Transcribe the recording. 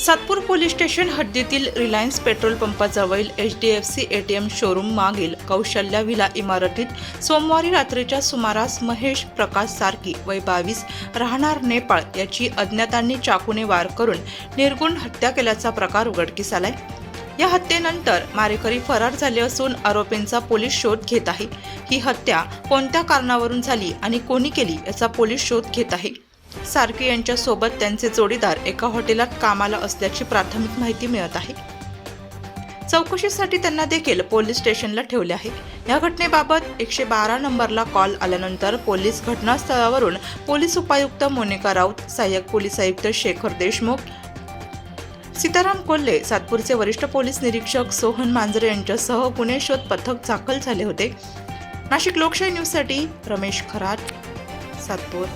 Satpur police station हद्दीतील Reliance petrol पंपाजवळील H D F C A T M showroom मागील Kaushalya villa इमारतीत सोमवारी रात्रीच्या सुमारास महेश प्रकाश सारखी वय बावीस राहणार नेपाळ याची अज्ञातांनी चाकूने वार करून निर्गुण हत्या केल्याचा प्रकार उघडकीस आलाय. या हत्येनंतर मारेकरी फरार झाले असून आरोपींचा पोलीस शोध घेत आहे. ही हत्या कोणत्या कारणावरून झाली आणि कोणी केली याचा पोलीस शोध घेत आहे. सारकी यांच्यासोबत त्यांचे जोडीदार एका हॉटेलात कामाला असल्याची प्राथमिक माहिती मिळत आहे. चौकशीसाठी त्यांना देखील पोलीस स्टेशनला ठेवले आहे. या घटनेबाबत एकशे बारा नंबरला कॉल आल्यानंतर पोलीस घटनास्थळावरून पोलीस उपायुक्त मोनिका राऊत सहाय्यक पोलीस आयुक्त शेखर देशमुख सीताराम कोल्हे सातपूरचे वरिष्ठ पोलीस निरीक्षक सोहन मांजरे यांच्यासह गुन्हे शोध पथक दाखल झाले होते. नाशिक लोकशाही न्यूजसाठी रमेश खरात सातपूर.